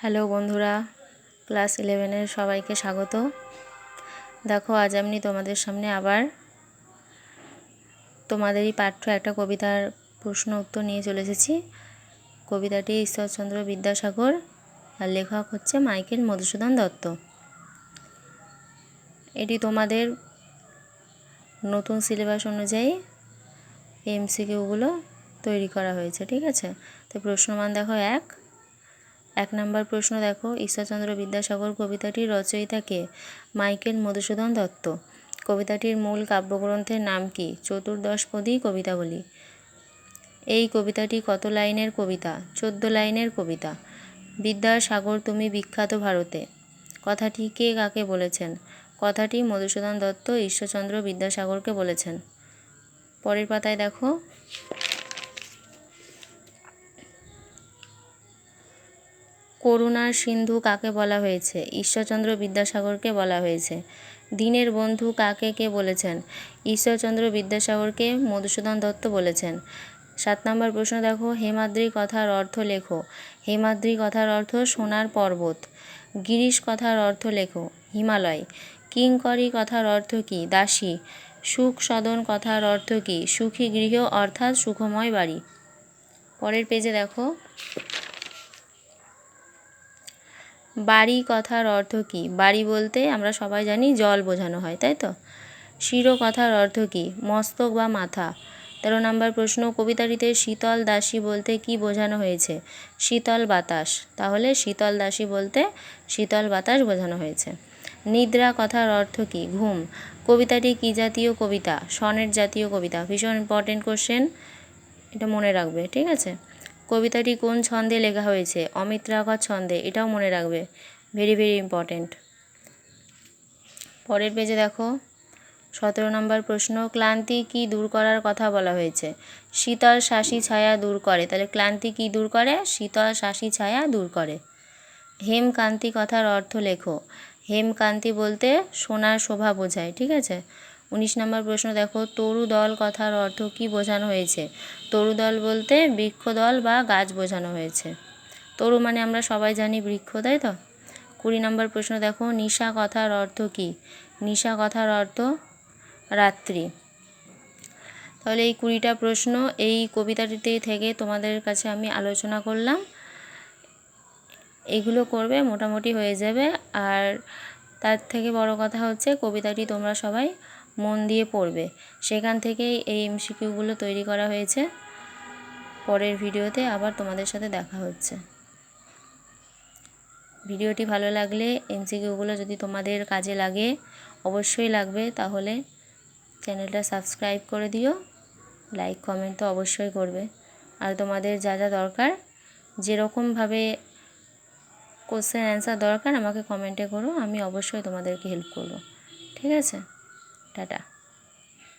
Hello বন্ধুরা, class ইলেভেনের সবাইকে স্বাগত। দেখো, আজ আমি তোমাদের সামনে আবার তোমাদেরই পাঠ্য একটা কবিতার প্রশ্ন উত্তর নিয়ে চলে এসেছি। কবিতাটি ঈশ্বরচন্দ্র বিদ্যাসাগর আর লেখক হচ্ছে মাইকেল মধুসূদন দত্ত। এটি তোমাদের নতুন সিলেবাস অনুযায়ী এমসিকিউগুলো তৈরি করা হয়েছে, ঠিক আছে? তো প্রশ্নমান দেখো এক এক নম্বর প্রশ্ন দেখো, ঈশ্বরচন্দ্র বিদ্যাসাগর কবিতাটির রচয়িতা কে? মাইকেল মধুসূদন দত্ত। কবিতাটির মূল কাব্যগ্রন্থের নাম কি? চতুর্দশপদী কবিতাবলী। এই কবিতাটি কত লাইনের কবিতা? চোদ্দ লাইনের কবিতা। বিদ্যাসাগর, তুমি বিখ্যাত ভারতে। কথাটি কে কাকে বলেছেন? কথাটি মধুসূদন দত্ত, ঈশ্বরচন্দ্র বিদ্যাসাগরকে বলেছেন। পরের পাতায় দেখো। করুণার সিন্ধু কাকে বলা হয়েছে? ঈশ্বরচন্দ্র বিদ্যাসাগরকে বলা হয়েছে। দিনের বন্ধু কাকে কে বলেছেন? ঈশ্বরচন্দ্র বিদ্যাসাগরকে মধুসূদন দত্ত বলেছেন। সাত নম্বর প্রশ্ন দেখো। হেমাদ্রি কথার অর্থ লেখো। হেমাদ্রি কথার অর্থ সোনার পর্বত। গিরিশ কথার অর্থ লেখো। হিমালয়। কিঙ্করি কথার অর্থ কী? দাসী। সুখ সদন কথার অর্থ কী? সুখী গৃহ অর্থাৎ সুখময় বাড়ি। পরের পেজে দেখো। বাড়ি কথার অর্থ কী? বাড়ি বলতে আমরা সবাই জানি জল বোঝানো হয়, তাই তো? শিরো কথার অর্থ কী? মস্তক বা মাথা? তেরো নম্বর প্রশ্ন, কবিতাটিতে শীতল দাসী বলতে কি বোঝানো হয়েছে? শীতল বাতাস। তাহলে শীতল দাসী বলতে শীতল বাতাস বোঝানো হয়েছে। নিদ্রা কথার অর্থ কী? ঘুম। কবিতাটি কী জাতীয় কবিতা? সনের জাতীয় কবিতা। ভীষণ ইম্পর্টেন্ট কোশ্চেন এটা মনে রাখবে, ঠিক আছে? কবিতাটি কোন ছন্দে লেখা হয়েছে? অমিত রাঘর ছন্দে, এটাও মনে রাখবে। ভেরি ভেরি ইম্পর্টেন্ট পরের পেজে দেখো। সতেরো নম্বর প্রশ্ন, ক্লান্তি কি দূর করার কথা বলা হয়েছে? শীতল শাসি ছায়া দূর করে। তাহলে ক্লান্তি কি দূর করে? শীতল শাসি ছায়া দূর করে। হেমকান্তি কথার অর্থ লেখো। হেমকান্তি বলতে সোনার শোভা বোঝায়, ঠিক আছে? উনিশ নম্বর প্রশ্ন, দেখো তরু দল কথার অর্থ কি বোঝানো হয়েছে? তরু দল বলতে বৃক্ষদল বা গাছ বোঝানো হয়েছে। তরু মানে আমরা সবাই জানি বৃক্ষ, তাই তো? কুড়ি নম্বর প্রশ্ন, দেখো, নিশা কথার অর্থ কি? নিশা কথার অর্থ রাত্রি। তাহলে এই কুড়িটা প্রশ্ন এই কবিতাটিতে থেকে তোমাদের কাছে আমি আলোচনা করলাম। এগুলো করবে, মোটামুটি হয়ে যাবে। আর তার থেকে বড় কথা হচ্ছে, কবিতাটি তোমরা সবাই মন দিয়ে পড়বে। সেখান থেকেই এই এমসিকিউগুলো তৈরি করা হয়েছে। পরের ভিডিওতে আবার তোমাদের সাথে দেখা হচ্ছে। ভিডিওটি ভালো লাগলে এমসিকিউগুলো যদি তোমাদের কাজে লাগে, অবশ্যই লাগবে। তাহলে চ্যানেলটা সাবস্ক্রাইব করে দিও, লাইক, কমেন্ট তো অবশ্যই করবে। আর তোমাদের যা যা দরকার, যেরকমভাবে কোশ্চেন অ্যান্সার দরকার, আমাকে কমেন্টে করো, আমি অবশ্যই তোমাদেরকে হেল্প করব। ঠিক আছে? টাটা।